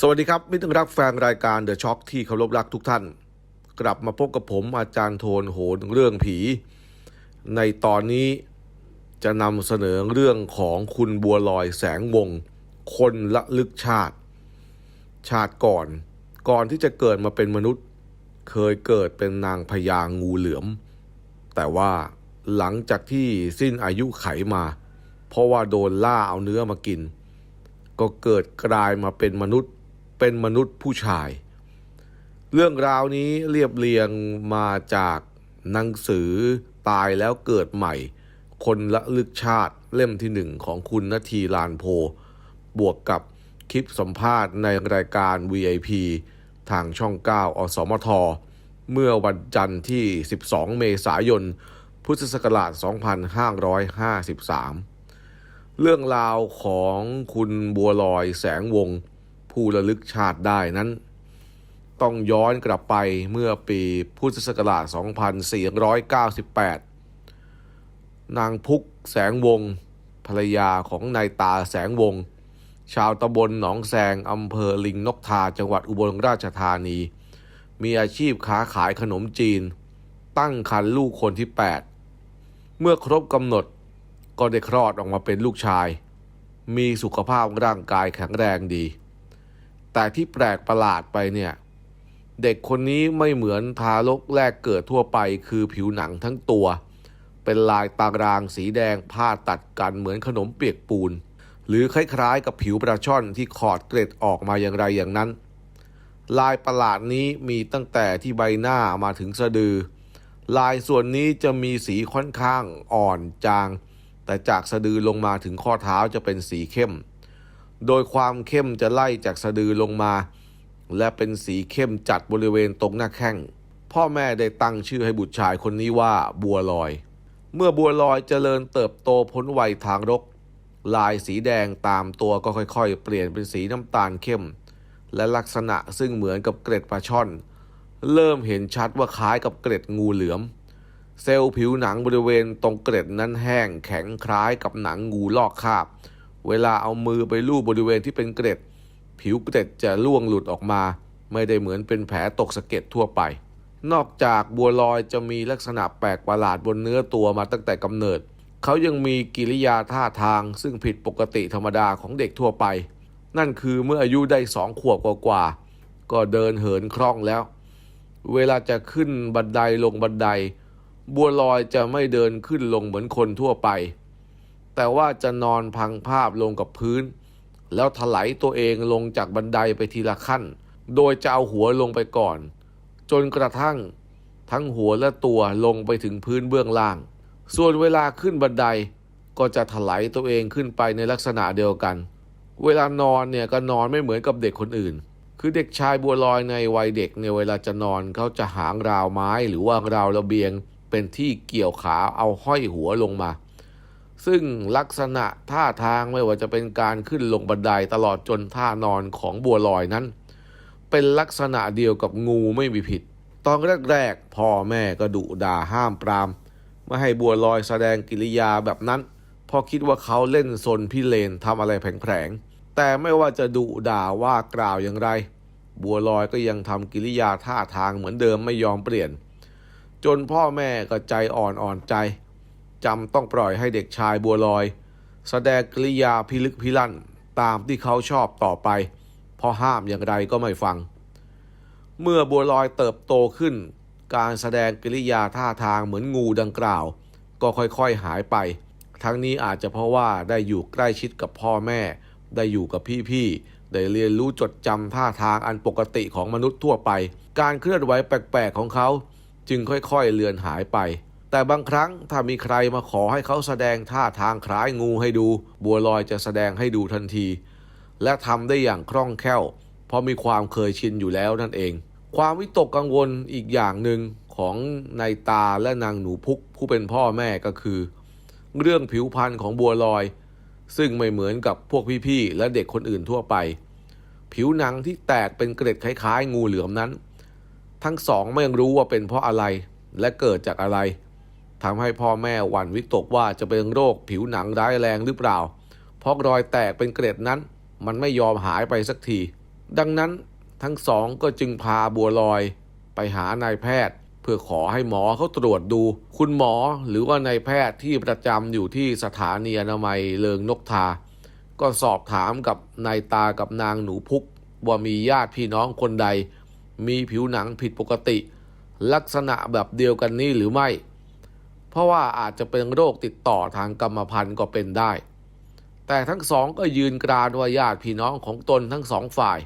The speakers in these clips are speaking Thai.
สวัสดีครับ มิตรรักแฟนรายการเดอะช็อคที่เคารพรักทุกท่าน กลับมาพบกับผมอาจารย์โทนโหนเรื่องผี ในตอนนี้จะนำเสนอเรื่องของคุณบัวลอยแสงวง คนละลึกชาติ ชาติก่อน ก่อนที่จะเกิดมาเป็นมนุษย์ เคยเกิดเป็นนางพญางูเหลือม แต่ว่าหลังจากที่สิ้นอายุไขมา เพราะว่าโดนล่าเอาเนื้อมากิน ก็เกิดกลายมาเป็นมนุษย์ เป็นมนุษย์ผู้ชาย เรื่องราวนี้เรียบเรียงมาจากหนังสือตายแล้วเกิดใหม่ คนละลึกชาติเล่มที่หนึ่งของคุณนาทีลานโพ บวกกับคลิปสัมภาษณ์ในรายการ VIP ทางช่อง 9 อสมท เมื่อวันจันทร์ที่ 12 เมษายน พุทธศักราช 2553 เรื่องราวของคุณบัวลอยแสงวงศ์ ผู้ระลึกชาติได้นั้น ต้องย้อนกลับไปเมื่อปีพุทธศักราช 2498 นางพุกแสงวงศ์ภรรยาของนายตาแสงวงศ์ชาวตำบลหนองแซงอำเภอลิงนกทาจังหวัดอุบลราชธานี มีอาชีพค้าขายขนมจีน ตั้งครรภ์ลูกคนที่ 8 เมื่อครบกำหนดก็ได้คลอดออกมาเป็นลูกชาย มีสุขภาพร่างกายแข็งแรงดี แต่ที่แปลกประหลาดไปเนี่ย เด็กคนนี้ไม่เหมือนทารกแรกเกิดทั่วไป คือผิวหนังทั้งตัว เป็นลายตารางสีแดงผ้าตัดกันเหมือนขนมเปียกปูน หรือคล้ายๆ กับผิวปลาช่อนที่ขอดเกล็ดออกมาอย่างไรอย่างนั้น ลายประหลาดนี้มีตั้งแต่ที่ใบหน้ามาถึงสะดือ ลายส่วนนี้จะมีสีค่อนข้างอ่อนจาง แต่จากสะดือลงมาถึงข้อเท้าจะเป็นสีเข้ม โดยความเข้มจะไล่จากสะดือลงมา และเป็นสีเข้มจัดบริเวณตรงหน้าแข้ง พ่อแม่ได้ตั้งชื่อให้บุตรชายคนนี้ว่าบัวลอย เมื่อบัวลอยเจริญเติบโตพ้นวัยทางรก ลายสีแดงตามตัวก็ค่อยๆ เปลี่ยนเป็นสีน้ำตาลเข้ม และลักษณะซึ่งเหมือนกับเกล็ดปลาช่อน เริ่มเห็นชัดว่าคล้ายกับเกล็ดงูเหลือม เซลล์ผิวหนังบริเวณตรงเกล็ดนั้นแห้งแข็งคล้ายกับหนังงูลอกคราบ เวลาเอามือไปลูบบริเวณที่เป็นเกล็ด ผิวเกล็ดจะล่วงหลุดออกมา ไม่ได้เหมือนเป็นแผลตกสะเก็ดทั่วไป นอกจากบัวลอยจะมีลักษณะแปลกประหลาดบนเนื้อตัวมาตั้งแต่กำเนิด เขายังมีกิริยาท่าทางซึ่งผิดปกติธรรมดาของเด็กทั่วไป นั่นคือเมื่ออายุได้สองขวบกว่าๆก็เดินเหินคล่องแล้ว เวลาจะขึ้นบันไดลงบันได บัวลอยจะไม่เดินขึ้นลงเหมือนคนทั่วไป แต่ว่าจะนอนพังภาพลงกับพื้น แล้วถลายตัวเองลงจากบันไดไปทีละขั้น โดยจะเอาหัวลงไปก่อน จนกระทั่ง ทั้งหัวและตัวลงไปถึงพื้นเบื้องล่าง ส่วนเวลาขึ้นบันไดก็จะถลายตัวเองขึ้นไปในลักษณะเดียวกัน เวลานอนเนี่ยก็นอนไม่เหมือนกับเด็กคนอื่น คือเด็กชายบัวลอยในวัยเด็กเนี่ยเวลาจะนอนเขาจะหางราวไม้หรือว่าราวระเบียง เป็นที่เกี่ยวขาเอาห้อยหัวลงมา ซึ่งลักษณะท่าทางไม่ว่าจะเป็นการขึ้นลงบันไดตลอดจนท่านอนของบัวลอยนั้น เป็นลักษณะเดียวกับงูไม่มีผิด ตอนแรกๆพ่อแม่ก็ดุด่าห้ามปรามไม่ให้บัวลอยแสดงกิริยาแบบนั้นพราะคิดว่าเขาเล่นซนพิเรนทำอะไรแผลงๆแต่ไม่ว่าจะดุด่าว่ากล่าวอย่างไร บัวลอยก็ยังทำกิริยาท่าทางเหมือนเดิมไม่ยอมเปลี่ยน จนพ่อแม่ก็ใจอ่อนอ่อนใจ จำต้องปล่อยให้เด็กชายบัวลอย แสดงกริยาพิลึกพิลั่นตามที่เขาชอบต่อไป เพราะห้ามอย่างไรก็ไม่ฟัง เมื่อบัวลอยเติบโตขึ้น การแสดงกริยาท่าทางเหมือนงูดังกล่าว ก็ค่อยๆหายไป ทั้งนี้อาจจะเพราะว่าได้อยู่ใกล้ชิดกับพ่อแม่ ได้อยู่กับพี่ๆได้เรียนรู้จดจำท่าทางอันปกติของมนุษย์ทั่วไป การเคลื่อนไหวแปลกๆของเขา จึงค่อยๆเลือนหายไป แต่บางครั้งถ้ามีใครมาขอให้เขาแสดงท่าทางคล้ายงูให้ดู บัวลอยจะแสดงให้ดูทันที และทำได้อย่างคล่องแคล่ว เพราะมีความเคยชินอยู่แล้วนั่นเอง ความวิตกกังวลอีกอย่างหนึ่งของนายตาและนางหนูพุกผู้เป็นพ่อแม่ก็คือ เรื่องผิวพรรณของบัวลอย ซึ่งไม่เหมือนกับพวกพี่ๆและเด็กคนอื่นทั่วไป ผิวหนังที่แตกเป็นเกล็ดคล้ายๆ งูเหลือมนั้น ทั้งสองไม่รู้ว่าเป็นเพราะอะไรและเกิดจากอะไร ทำให้พ่อแม่หวั่นวิตกว่าจะเป็นโรคผิวหนังร้ายแรงหรือเปล่า เพราะรอยแตกเป็นเกล็ดนั้น มันไม่ยอมหายไปสักที ดังนั้นทั้งสองก็จึงพาบัวลอย ไปหานายแพทย์ เพื่อขอให้หมอเขาตรวจดู คุณหมอหรือว่านายแพทย์ที่ประจำอยู่ที่สถานีอนามัยเลิงนกทา ก็สอบถามกับนายตากับนางหนูพุกว่ามีญาติพี่น้องคนใด มีผิวหนังผิดปกติ ลักษณะแบบเดียวกันนี้หรือไม่ เพราะว่าอาจจะเป็นโรคติดต่อทางกรรมพันธุ์ก็เป็นได้ แต่ทั้งสองก็ยืนกรานว่าญาติพี่น้องของตนทั้งสองฝ่าย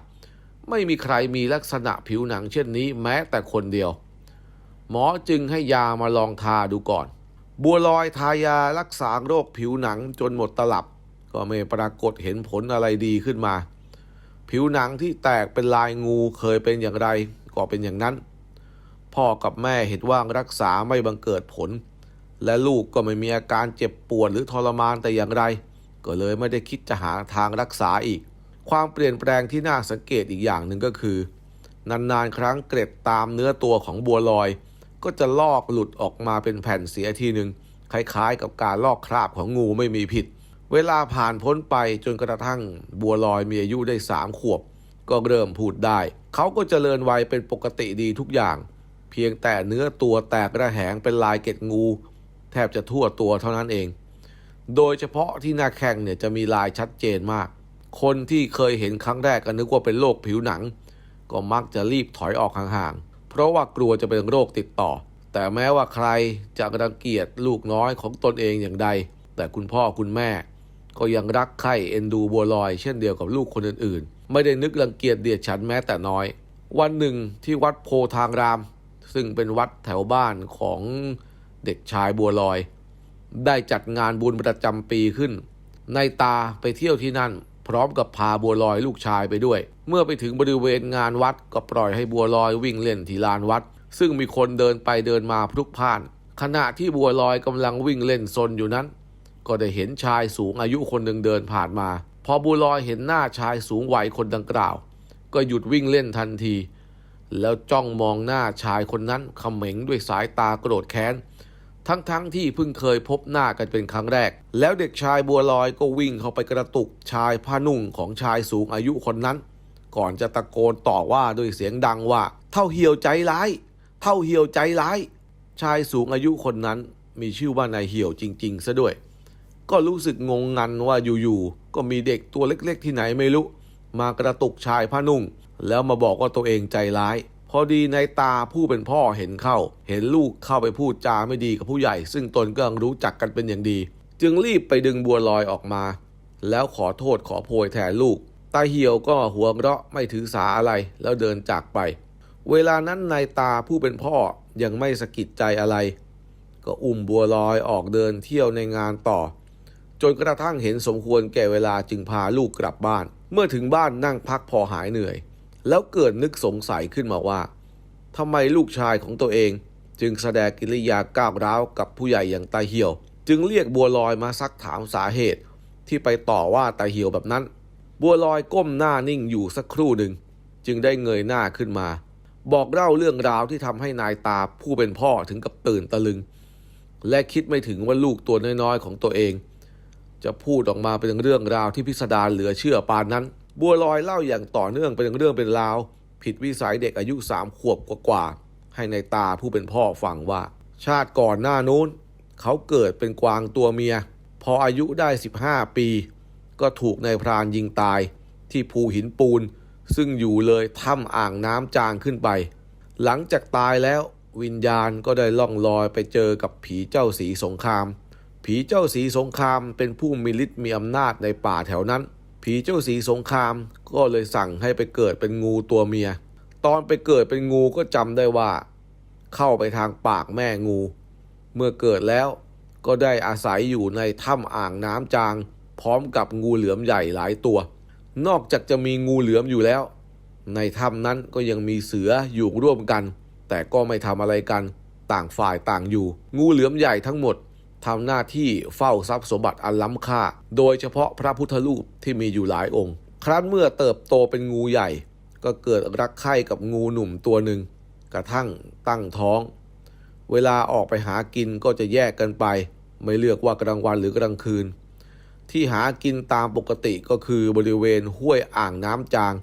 ไม่มีใครมีลักษณะผิวหนังเช่นนี้แม้แต่คนเดียว หมอจึงให้ยามาลองทาดูก่อน บัวลอยทายารักษาโรคผิวหนังจนหมดตลับ ก็ไม่ปรากฏเห็นผลอะไรดีขึ้นมา ผิวหนังที่แตกเป็นลายงูเคยเป็นอย่างไรก็เป็นอย่างนั้น พ่อกับแม่เห็นว่ารักษาไม่บังเกิดผล และลูกก็ไม่มีอาการเจ็บปวดหรือทรมานแต่อย่างไร ก็เลยไม่ได้คิดจะหาทางรักษาอีก ความเปลี่ยนแปลงที่น่าสังเกตอีกอย่างหนึ่งก็คือ นานๆครั้งเกร็ดตามเนื้อตัวของบัวลอย ก็จะลอกหลุดออกมาเป็นแผ่นเสียทีหนึ่งคล้ายๆ กับการลอกคราบของงูไม่มีผิด เวลาผ่านพ้นไปจนกระทั่งบัวลอยมีอายุได้สามขวบ ก็เริ่มพูดได้ เขาก็เจริญวัยเป็นปกติดีทุกอย่าง เพียงแต่เนื้อตัวแตกระแหงเป็นลายเกล็ดงู บจะทั่วตัวเท่านั้นเอง โดยเฉพาะที่หน้าแข้งเนี่ยจะมีลายชัดเจนมาก คนที่เคยเห็นครั้งแรกก็นึกว่าเป็นโรคผิวหนัง ก็มักจะรีบถอยออกห่างๆ เพราะว่ากลัวจะเป็นโรคติดต่อ แต่แม้ว่าใครจะรังเกียจลูกน้อยของตนเองอย่างใด แต่คุณพ่อคุณแม่ ก็ยังรักใคร่เอ็นดูบัวลอย เช่นเดียวกับลูกคนอื่นๆ ไม่ได้นึกรังเกียจเดียดฉันแม้แต่น้อย วันหนึ่งที่วัดโพทางราม ซึ่งเป็นวัดแถวบ้านของ เด็กชายบัวลอย ได้จัดงานบุญประจำปีขึ้น ในตาไปเที่ยวที่นั่น พร้อมกับพาบัวลอยลูกชายไปด้วย เมื่อไปถึงบริเวณงานวัดก็ปล่อยให้บัวลอยวิ่งเล่นที่ลานวัด ซึ่งมีคนเดินไปเดินมาพลุกพ่าน ขณะที่บัวลอยกำลังวิ่งเล่นซนอยู่นั้น ก็ได้เห็นชายสูงอายุคนหนึ่งเดินผ่านมา พอบัวลอยเห็นหน้าชายสูงวัยคนดังกล่าว ก็หยุดวิ่งเล่นทันทีแล้วจ้องมองหน้าชายคนนั้นเขม็งด้วยสายตาโกรธแค้น ทั้งๆทที่เพิ่งเคยพบหน้ากันเป็นครั้งแรก แล้วเด็กชายบัวลอยก็วิ่งเข้าไปกระตุกชายผ้านุ่งของชายสูงอายุคนนั้น ก่อนจะตะโกนต่อว่าด้วยเสียงดังว่า เท่าเหี่ยวใจร้าย เท่าเหี่ยวใจร้าย ชายสูงอายุคนนั้นมีชื่อว่านายเหี่ยวจริงๆซะด้วย ก็รู้สึกงงงันว่าอยู่ๆก็มีเด็กตัวเล็กๆ ที่ไหนไม่รู้ มากระตุกชายผ้านุ่ง แล้วมาบอกว่าตัวเองใจร้าย พอดีในตาผู้เป็นพ่อเห็นเข้า เห็นลูกเข้าไปพูดจาไม่ดีกับผู้ใหญ่ ซึ่งตนก็รู้จักกันเป็นอย่างดี จึงรีบไปดึงบัวลอยออกมา แล้วขอโทษขอโพยแทนลูกตาเหี่ยวก็หัวเราะไม่ถือสาอะไรแล้วเดินจากไป เวลานั้นนายตาผู้เป็นพ่อยังไม่สะกิดใจอะไร ก็อุ้มบัวลอยออกเดินเที่ยวในงานต่อ จนกระทั่งเห็นสมควรแก่เวลาจึงพาลูกกลับบ้าน เมื่อถึงบ้านนั่งพักพอหายเหนื่อย แล้วเกิดนึกสงสัยขึ้นมาว่าทำไมลูกชายของตัวเอง จึงแสดงกิริยาก้าวร้าวกับผู้ใหญ่อย่างตาเหี่ยว จึงเรียกบัวลอยมาซักถามสาเหตุ ที่ไปต่อว่าตาเหี่ยวแบบนั้น บัวลอยก้มหน้านิ่งอยู่สักครู่หนึ่ง จึงได้เงยหน้าขึ้นมา บอกเล่าเรื่องราวที่ทำให้นายตาผู้เป็นพ่อถึงกับตื่นตะลึง และคิดไม่ถึงว่าลูกตัวน้อยๆของตัวเอง จะพูดออกมาเป็นเรื่องราวที่พิสดารเหลือเชื่อปานนั้น บัวลอยเล่าอย่างต่อเนื่องเป็นเรื่องเป็นราว ผิดวิสัยเด็กอายุสามขวบกว่าๆให้ในายตาผู้เป็นพ่อฟังว่า ชาติก่อนหน้านู้น เขาเกิดเป็นกวางตัวเมีย พออายุได้ 15 ปี ก็ถูกนายพรานยิงตาย ที่ภูหินปูน ซึ่งอยู่เลยถ้ำอ่างน้ำจางขึ้นไป หลังจากตายแล้ววิญญาณก็ได้ล่องลอยไปเจอกับผีเจ้าสีสงคราม ผีเจ้าสีสงครามเป็นผู้มีฤทธิ์มีอำนาจในป่าแถวนั้น ผีเจ้าสีสงครามก็เลยสั่งให้ไปเกิดเป็นงูตัวเมีย ตอนไปเกิดเป็นงูก็จำได้ว่า เข้าไปทางปากแม่งู เมื่อเกิดแล้วก็ได้อาศัยอยู่ในถ้ำอ่างน้ำจาง พร้อมกับงูเหลือมใหญ่หลายตัว นอกจากจะมีงูเหลือมอยู่แล้ว ในถ้ำนั้นก็ยังมีเสืออยู่ร่วมกัน แต่ก็ไม่ทำอะไรกัน ต่างฝ่ายต่างอยู่ งูเหลือมใหญ่ทั้งหมด ทำหน้าที่เฝ้าทรัพย์สมบัติอันล้ำค่า โดยเฉพาะพระพุทธรูปที่มีอยู่หลายองค์ ครั้นเมื่อเติบโตเป็นงูใหญ่ ก็เกิดรักใคร่กับงูหนุ่มตัวหนึ่ง กระทั่งตั้งท้อง เวลาออกไปหากินก็จะแยกกันไป ไม่เลือกว่ากลางวันหรือกลางคืน ที่หากินตามปกติก็คือบริเวณห้วยอ่างน้ำจาง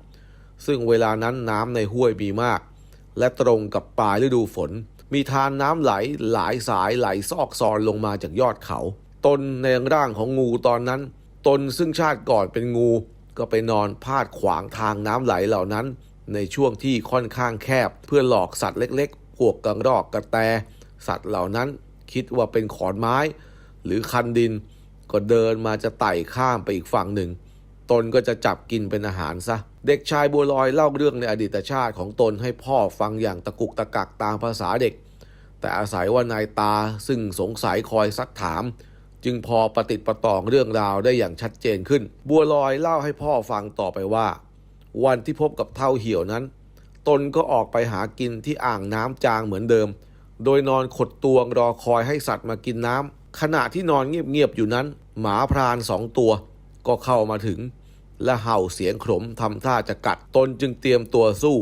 ซึ่งเวลานั้นน้ำในห้วยมีมาก และตรงกับปลายฤดูฝน มีทานน้ำไหลหลายสายไหลซอกซอนลงมาจากยอดเขา ตนในร่างของงูตอนนั้น ตนซึ่งชาติก่อนเป็นงู ก็ไปนอนพาดขวางทางน้ำไหลเหล่านั้น ในช่วงที่ค่อนข้างแคบ เพื่อหลอกสัตว์เล็กๆ พวกกระรอกกระแต สัตว์เหล่านั้นคิดว่าเป็นขอนไม้ หรือคันดิน ก็เดินมาจะไต่ข้ามไปอีกฝั่งหนึ่ง ตนก็จะจับกินเป็นอาหารซะ เด็กชายบัวลอยเล่าเรื่องในอดีตชาติของตนให้พ่อฟังอย่างตะกุกตะกักตามภาษาเด็ก แต่อาศัยว่านายตาซึ่งสงสัยคอยซักถาม จึงพอประติดประต่อเรื่องราวได้อย่างชัดเจนขึ้น บัวลอยเล่าให้พ่อฟังต่อไปว่า วันที่พบกับเท่าเหี่ยวนั้น ตนก็ออกไปหากินที่อ่างน้ำจางเหมือนเดิม โดยนอนขดตวงรอคอยให้สัตว์มากินน้ำขณะที่นอนเงียบๆอยู่นั้น หมาพรานสองตัว ก็เข้ามาถึง และเห่าเสียงขมทำท่าจะกัดตนจึงเตรียมตัวสู้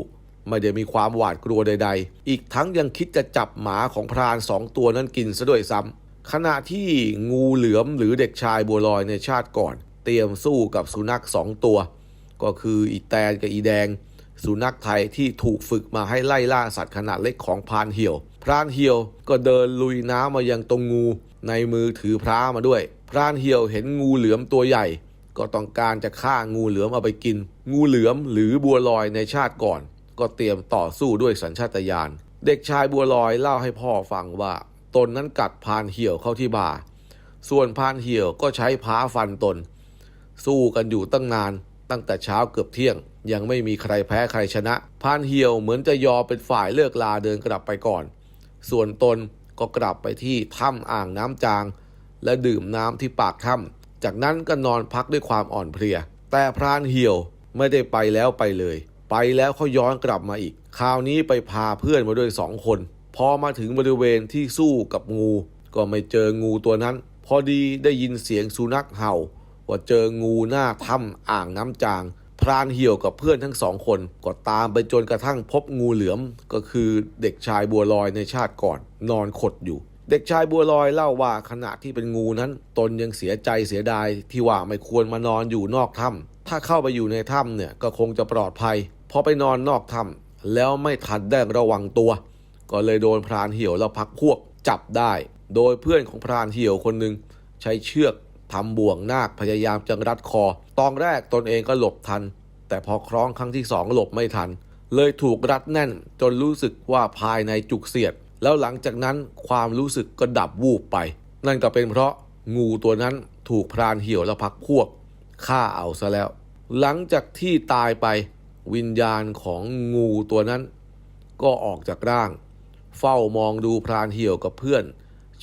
ไม่ได้มีความหวาดกลัวใด ๆ อีกทั้งยังคิดจะจับหมาของพรานสองตัวนั้นกินซะด้วยซ้ำขณะที่งูเหลือมหรือเด็กชายบัวลอยในชาติก่อน เตรียมสู้กับสุนัขสองตัว ก็คืออีแตนกับอีแดง สุนัขไทยที่ถูกฝึกมาให้ไล่ล่าสัตว์ขนาดเล็กของพรานเหี่ยว พรานเหี่ยวก็เดินลุยน้ำมายังตรงงูในมือถือพระมาด้วย พรานเหี่ยวเห็นงูเหลือมตัวใหญ่ ก็ต้องการจะฆ่างูเหลือมเอาไปกิน งูเหลือมหรือบัวลอยในชาติก่อน ก็เตรียมต่อสู้ด้วยสัญชาตญาณ เด็กชายบัวลอยเล่าให้พ่อฟังว่า ตนนั้นกัดพานเหี่ยวเข้าที่บ่า ส่วนพานเหี่ยวก็ใช้พ้าฟันตน สู้กันอยู่ตั้งนาน ตั้งแต่เช้าเกือบเที่ยง ยังไม่มีใครแพ้ใครชนะ พานเหี่ยวเหมือนจะยอมเป็นฝ่ายเลิกลาเดินกลับไปก่อน ส่วนตนก็กลับไปที่ถ้ำอ่างน้ำจาง และดื่มน้ำที่ปากถ้ำ จากนั้นก็นอนพักด้วยความอ่อนเพลีย แต่พรานเหี่ยวไม่ได้ไปแล้วไปเลย ไปแล้วเขาย้อนกลับมาอีก คราวนี้ไปพาเพื่อนมาด้วยสองคน พอมาถึงบริเวณที่สู้กับงู ก็ไม่เจองูตัวนั้น พอดีได้ยินเสียงสุนัขเห่า ว่าเจองูหน้าถ้ำอ่างน้ำจาง พรานเหี่ยวกับเพื่อนทั้งสองคน ก็ตามไปจนกระทั่งพบงูเหลือม ก็คือเด็กชายบัวลอยในชาติก่อน นอนขดอยู่ เด็กชายบัวลอยเล่าว่าขณะที่เป็นงูนั้น ตนยังเสียใจเสียดายที่ว่าไม่ควรมานอนอยู่นอกถ้ำถ้าเข้าไปอยู่ในถ้ำเนี่ยก็คงจะปลอดภัยพอไปนอนนอกถ้ำแล้วไม่ทันได้ระวังตัว ก็เลยโดนพรานเหี่ยวแล้วพักพวกจับได้ โดยเพื่อนของพรานเหี่ยวคนหนึ่งใช้เชือกทำบ่วงนาคพยายามจะรัดคอ ตอนแรกตนเองก็หลบทัน แต่พอคล้องครั้งที่สองหลบไม่ทัน เลยถูกรัดแน่นจนรู้สึกว่าภายในจุกเสียด แล้วหลังจากนั้นความรู้สึกก็ดับวูบไป นั่นก็เป็นเพราะงูตัวนั้นถูกพรานเหี่ยวและพักพวกฆ่าเอาซะแล้ว หลังจากที่ตายไปวิญญาณของงูตัวนั้น ก็ออกจากร่าง เฝ้ามองดูพรานเหี่ยวกับเพื่อน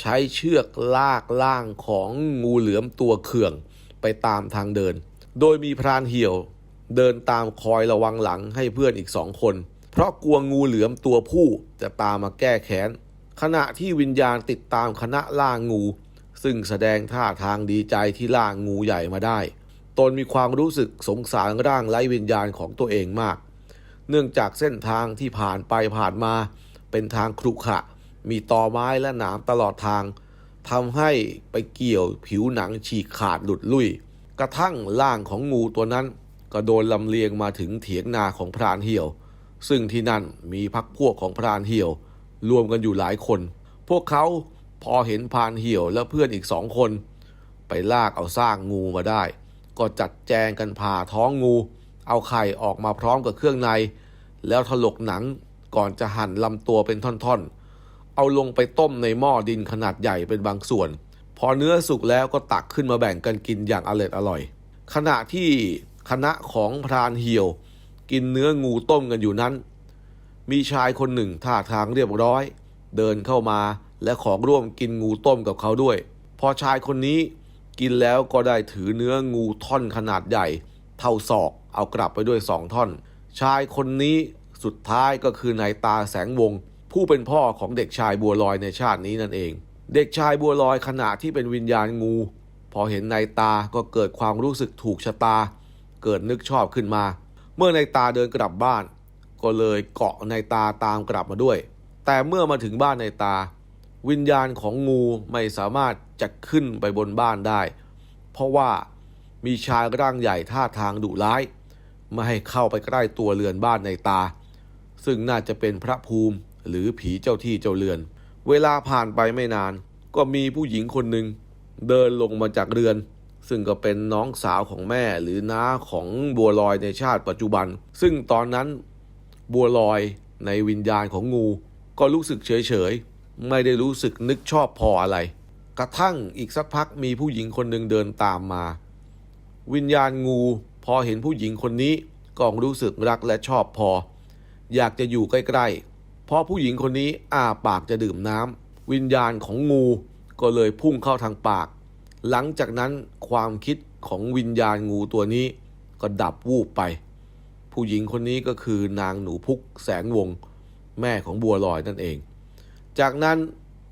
ใช้เชือกลากล่างของงูเหลือมตัวเขื่องไปตามทางเดิน โดยมีพรานเหี่ยวเดินตามคอยระวังหลังให้เพื่อนอีกสองคน เพราะกลัวงูเหลือมตัวผู้จะตามมาแก้แค้น ขณะที่วิญญาณติดตามคณะล่างู ซึ่งแสดงท่าทางดีใจที่ล่างูใหญ่มาได้ ตนมีความรู้สึกสงสารร่างไร้วิญญาณของตัวเองมาก เนื่องจากเส้นทางที่ผ่านไปผ่านมา เป็นทางครุขระมีตอไม้และหนามตลอดทางทำให้ไปเกี่ยวผิวหนังฉีกขาดหลุดลุ่ย กระทั่งร่างของงูตัวนั้น ก็โดนลำเลียงมาถึงเถียงนาของพรานเหี่ยว ซึ่งที่นั่นมีพักพวกของพรานเหี่ยว รวมกันอยู่หลายคน พวกเขาพอเห็นพรานเหี่ยวและเพื่อนอีกสองคน ไปลากเอาสร้างงูมาได้ ก็จัดแจงกันผ่าท้องงู เอาไข่ออกมาพร้อมกับเครื่องใน แล้วถลกหนังก่อนจะหั่นลำตัวเป็นท่อนๆ เอาลงไปต้มในหม้อดินขนาดใหญ่เป็นบางส่วน พอเนื้อสุกแล้วก็ตักขึ้นมาแบ่งกันกินอย่างอร่อยอร่อยขณะที่คณะของพรานเหี่ยว กินเนื้องูต้มกันอยู่นั้น มีชายคนหนึ่งท่าทางเรียบร้อย เดินเข้ามาและของร่วมกินงูต้มกับเขาด้วย พอชายคนนี้กินแล้วก็ได้ถือเนื้องูท่อนขนาดใหญ่ เท่าศอกเอากลับไปด้วยสองท่อน ชายคนนี้สุดท้ายก็คือนายตาแสงวง ผู้เป็นพ่อของเด็กชายบัวลอยในชาตินี้นั่นเอง เด็กชายบัวลอยขณะที่เป็นวิญญาณงู พอเห็นนายตาก็เกิดความรู้สึกถูกชะตา เกิดนึกชอบขึ้นมา เมื่อนายตาเดินกลับบ้าน ก็เลยเกาะนายตาตามกลับมาด้วย แต่เมื่อมาถึงบ้านนายตา วิญญาณของงูไม่สามารถจะขึ้นไปบนบ้านได้ เพราะว่ามีชายร่างใหญ่ท่าทางดุร้าย ไม่ให้เข้าไปใกล้ตัวเรือนบ้านในตา ซึ่งน่าจะเป็นพระภูมิหรือผีเจ้าที่เจ้าเรือน เวลาผ่านไปไม่นาน ก็มีผู้หญิงคนหนึ่งเดินลงมาจากเรือน ซึ่งก็เป็นน้องสาวของแม่หรือน้าของบัวลอยในชาติปัจจุบัน ซึ่งตอนนั้นบัวลอยในวิญญาณของงู ก็รู้สึกเฉยๆ ไม่ได้รู้สึกนึกชอบพออะไร กระทั่งอีกสักพักมีผู้หญิงคนหนึ่งเดินตามมา วิญญาณงูพอเห็นผู้หญิงคนนี้ก็รู้สึกรักและชอบพอ อยากจะอยู่ใกล้ๆ เพราะผู้หญิงคนนี้อ้าปากจะดื่มน้ำวิญญาณของงูก็เลยพุ่งเข้าทางปาก หลังจากนั้นความคิดของวิญญาณงูตัวนี้ก็ดับวูบไป ผู้หญิงคนนี้ก็คือนางหนูพุกแสงวง แม่ของบัวลอยนั่นเอง จากนั้น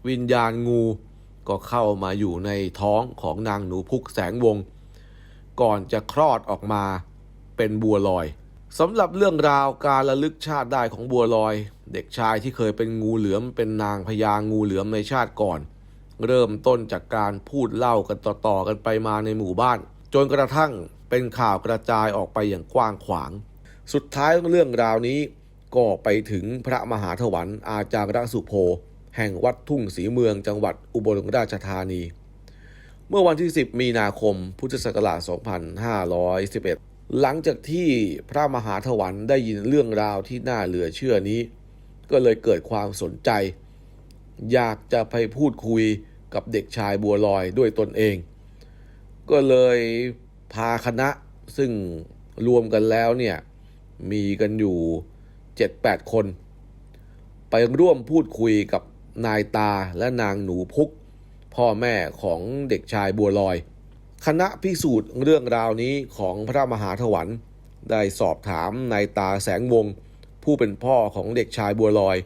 วิญญาณงูก็เข้ามาอยู่ในท้องของนางหนูพุกแสงวง ก่อนจะคลอดออกมาเป็นบัวลอยสำหรับเรื่องราวการระลึกชาติได้ของบัวลอย เด็กชายที่เคยเป็นงูเหลือมเป็นนางพญางูเหลือมในชาติก่อน เริ่มต้นจากการพูดเล่ากันต่อๆกันไปมาในหมู่บ้าน จนกระทั่งเป็นข่าวกระจายออกไปอย่างกว้างขวาง สุดท้ายเรื่องราวนี้ก็ไปถึงพระมหาถวันอาจารย์รสุโภแห่งวัดทุ่งศรีเมืองจังหวัดอุบลราชธานี เมื่อวันที่ 10 มีนาคม พุทธศักราช 2511 หลังจากที่พระมหาถวันได้ยินเรื่องราวที่น่าเหลือเชื่อนี้ ก็เลยเกิดความสนใจ อยากจะไปพูดคุยกับเด็กชายบัวลอยด้วยตนเอง ก็เลยพาคณะซึ่งรวมกันแล้วเนี่ย มีกันอยู่ 7-8 คน ไปร่วมพูดคุยกับนายตาและนางหนูพุก พ่อแม่ของเด็กชายบัวลอย คณะพิสูจน์เรื่องราวนี้ของพระมหาถวันได้สอบถามนายตาแสงวง ผู้เป็นพ่อของเด็กชายบัวลอย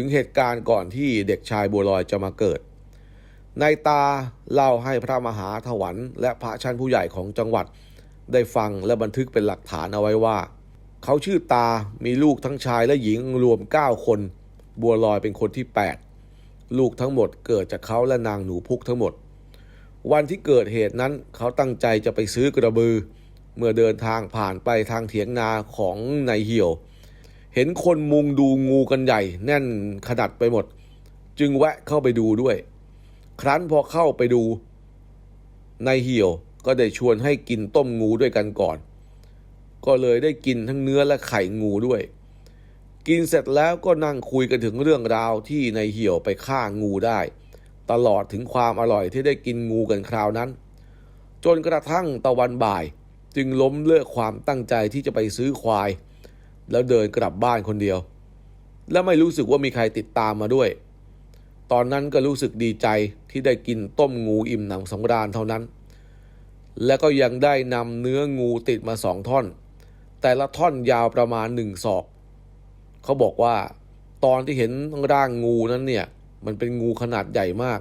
ถึงเหตุการณ์ก่อนที่เด็กชายบัวลอยจะมาเกิด นายตาเล่าให้พระมหาถวันและพระชั้นผู้ใหญ่ของจังหวัด ได้ฟังและบันทึกเป็นหลักฐานเอาไว้ว่า เขาชื่อตามีลูกทั้งชายและหญิงรวม 9 คน บัวลอยเป็นคนที่ 8 ลูกทั้งหมดเกิดจากเขาและนางหนูพุกทั้งหมด วันที่เกิดเหตุนั้นเขาตั้งใจจะไปซื้อกระบือ เมื่อเดินทางผ่านไปทางเถียงนาของนายเหี่ยว เห็นคนมุงดูงูกันใหญ่ แน่นขนาดไปหมด จึงแวะเข้าไปดูด้วย ครั้นพอเข้าไปดูนายเหี่ยวก็ได้ชวนให้กินต้มงูด้วยกันก่อน ก็เลยได้กินทั้งเนื้อและไข่งูด้วย กินเสร็จแล้วก็นั่งคุยกันถึงเรื่องราวที่นายเหี่ยวไปฆ่างูได้ ตลอดถึงความอร่อยที่ได้กินงูกันคราวนั้น จนกระทั่งตะวันบ่ายจึงล้มเลิกความตั้งใจที่จะไปซื้อควาย แล้วเดินกลับบ้านคนเดียว และไม่รู้สึกว่ามีใครติดตามมาด้วย ตอนนั้นก็รู้สึกดีใจที่ได้กินต้มงูอิ่มหนังสำราญเท่านั้น และก็ยังได้นำเนื้องูติดมาสองท่อน แต่ละท่อนยาวประมาณหนึ่งศอก เขาบอกว่า ตอนที่เห็นร่างงูนั้นเนี่ย มันเป็นงูขนาดใหญ่มาก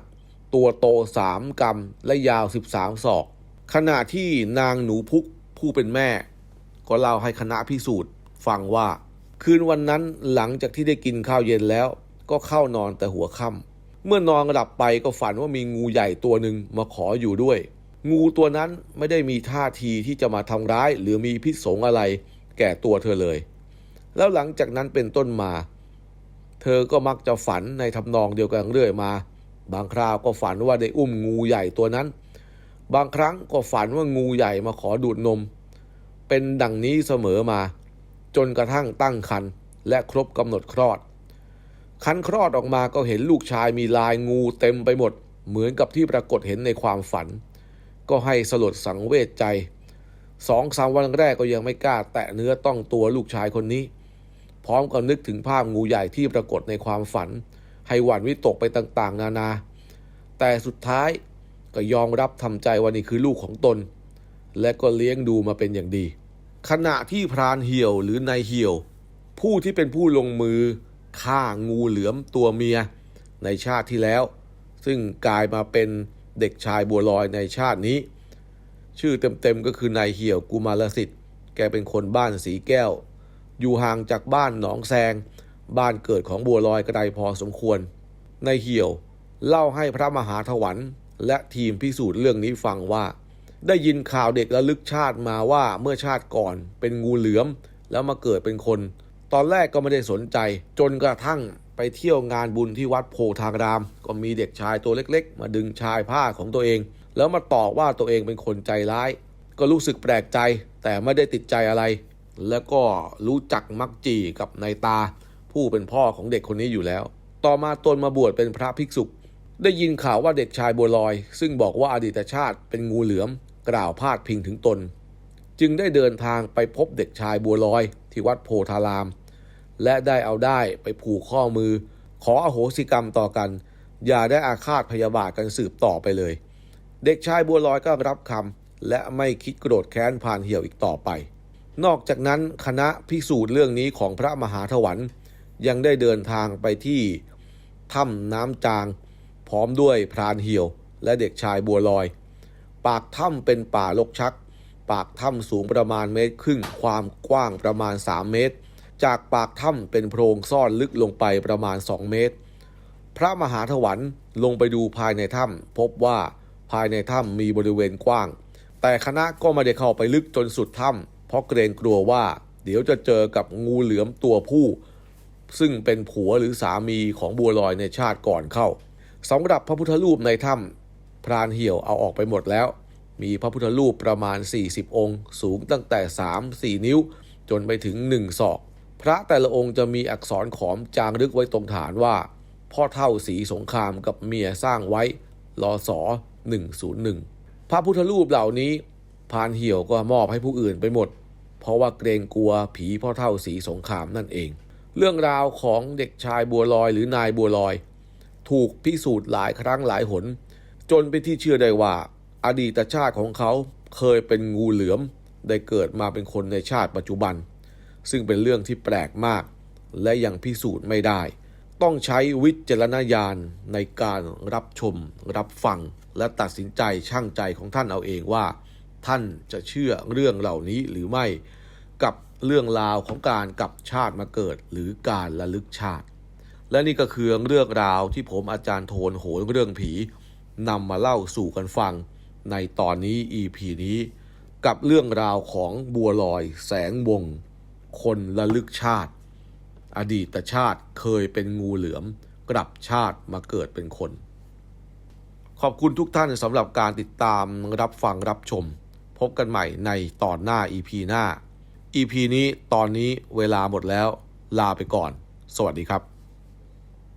ตัวโตสามกำและยาวสิบสามศอก ขณะที่นางหนูพุกผู้เป็นแม่ ก็เล่าให้คณะพิสูจน์ ฟังว่า คืนวันนั้นหลังจากที่ได้กินข้าวเย็นแล้ว ก็เข้านอนแต่หัวค่ำเมื่อนอนหลับไปก็ฝันว่ามีงูใหญ่ตัวหนึ่งมาขออยู่ด้วย งูตัวนั้นไม่ได้มีท่าทีที่จะมาทำร้าย หรือมีพิษสงอะไร แก่ตัวเธอเลย แล้วหลังจากนั้นเป็นต้นมา เธอก็มักจะฝันในทำนองเดียวกันเรื่อยมา บางคราวก็ฝันว่าได้อุ้มงูใหญ่ตัวนั้น บางครั้งก็ฝันว่างูใหญ่มาขอดูดนมเป็นดังนี้เสมอมา จนกระทั่งตั้งครรภ์และครบกำหนดคลอด คันคลอดออกมาก็เห็นลูกชายมีลายงูเต็มไปหมด เหมือนกับที่ปรากฏเห็นในความฝัน ก็ให้สลดสังเวชใจสองสามวันแรกก็ยังไม่กล้า แตะเนื้อต้องตัวลูกชายคนนี้ พร้อมกับนึกถึงภาพงูใหญ่ที่ปรากฏในความฝัน ให้หวั่นวิตกไปต่างๆ นานา แต่สุดท้ายก็ยอมรับทำใจว่านี่คือลูกของตน และก็เลี้ยงดูมาเป็นอย่างดี ขณะที่พรานเหี่ยวหรือนายเหี่ยว ผู้ที่เป็นผู้ลงมือฆ่างูเหลือมตัวเมีย ในชาติที่แล้ว ซึ่งกลายมาเป็นเด็กชายบัวลอยในชาตินี้ ชื่อเต็มๆก็คือนายเหี่ยวกุมารสิทธิ์ แกเป็นคนบ้านสีแก้ว อยู่ห่างจากบ้านหนองแซง บ้านเกิดของบัวลอยกระไดพอสมควรนายเหี่ยวเล่าให้พระมหาถวันและทีมพิสูจน์เรื่องนี้ฟังว่า ได้ยินข่าวเด็กระลึกชาติมาว่าเมื่อชาติก่อนเป็นงูเหลือม แล้วมาเกิดเป็นคน ตอนแรกก็ไม่ได้สนใจ จนกระทั่งไปเที่ยวงานบุญที่วัดโพธาราม ก็มีเด็กชายตัวเล็กๆ มาดึงชายผ้าของตัวเอง แล้วมาตอว่าตัวเองเป็นคนใจร้าย ก็รู้สึกแปลกใจ แต่ไม่ได้ติดใจอะไร แล้วก็รู้จักมักจีกับนายตา ผู้เป็นพ่อของเด็กคนนี้อยู่แล้ว ต่อมาตนมาบวชเป็นพระภิกษุได้ยินข่าวว่าเด็กชายบัวลอย ซึ่งบอกว่าอดีตชาติเป็นงูเหลือม กล่าวพาดพิงถึงตน จึงได้เดินทางไปพบเด็กชายบัวลอยที่วัดโพธาราม และได้เอาได้ไปผูกข้อมือ ขออโหสิกรรมต่อกัน อย่าได้อาฆาตพยาบาทกันสืบต่อไปเลย เด็กชายบัวลอยก็รับคำและไม่คิดโกรธแค้นผ่านเหี่ยวอีกต่อไป นอกจากนั้นคณะพิสูจน์เรื่องนี้ของพระมหาถวันยังได้เดินทางไปที่ถ้ำน้ำจาง พร้อมด้วยพรานเหี่ยวและเด็กชายบัวลอย ปากถ้ำเป็นป่าลกชัก ปากถ้ำสูงประมาณเมตรครึ่ง ความกว้างประมาณ 3 เมตร จากปากถ้ำเป็นโพรงซ่อนลึกลงไปประมาณ 2 เมตร พระมหาถวันลงไปดูภายในถ้ำพบว่าภายในถ้ำมีบริเวณกว้าง แต่คณะก็ไม่ได้เข้าไปลึกจนสุดถ้ำเพราะเกรงกลัวว่า เดี๋ยวจะเจอกับงูเหลือมตัวผู้ ซึ่งเป็นผัวหรือสามีของบัวลอยในชาติก่อนเข้าสำหรับพระพุทธรูปในถ้ำ พรานเหี่ยวเอาออกไปหมดแล้ว มีพระพุทธรูปประมาณ 40 องค์ สูงตั้งแต่ 3-4 นิ้ว จนไปถึง 1 ศอก พระแต่ละองค์จะมีอักษรขอมจางรึกไว้ตรงฐานว่า พ่อเท่าสีสงครามกับเมียสร้างไว้รอสอ101 พระพุทธรูปเหล่านี้พรานเหี่ยวก็มอบให้ผู้อื่นไปหมด เพราะว่าเกรงกลัวผีพ่อเท่าสีสงครามนั่นเอง เรื่องราวของเด็กชายบัวลอยหรือนายบัวลอย ถูกพิสูจน์หลายครั้งหลายหน จนเป็นที่เชื่อได้ว่า อดีตชาติของเขาเคยเป็นงูเหลือม ได้เกิดมาเป็นคนในชาติปัจจุบัน ซึ่งเป็นเรื่องที่แปลกมาก และยังพิสูจน์ไม่ได้ ต้องใช้วิจารณญาณในการรับชม รับฟัง และตัดสินใจช่างใจของท่านเอาเองว่า ท่านจะเชื่อเรื่องเหล่านี้หรือไม่กับเรื่องราวของการกลับชาติมาเกิดหรือการระลึกชาติ และนี่ก็คือเรื่องราวที่ผมอาจารย์โทนโหนเรื่องผี นำมาเล่าสู่กันฟัง ในตอนนี้ EP นี้ กับเรื่องราวของบัวลอยแสงวง คนระลึกชาติ อดีตชาติเคยเป็นงูเหลือม กลับชาติมาเกิดเป็นคน ขอบคุณทุกท่านสำหรับการติดตามรับฟังรับชม พบกันใหม่ในตอนหน้า EP หน้า EP นี้ตอนนี้เวลาหมดแล้ว ลาไปก่อน สวัสดีครับ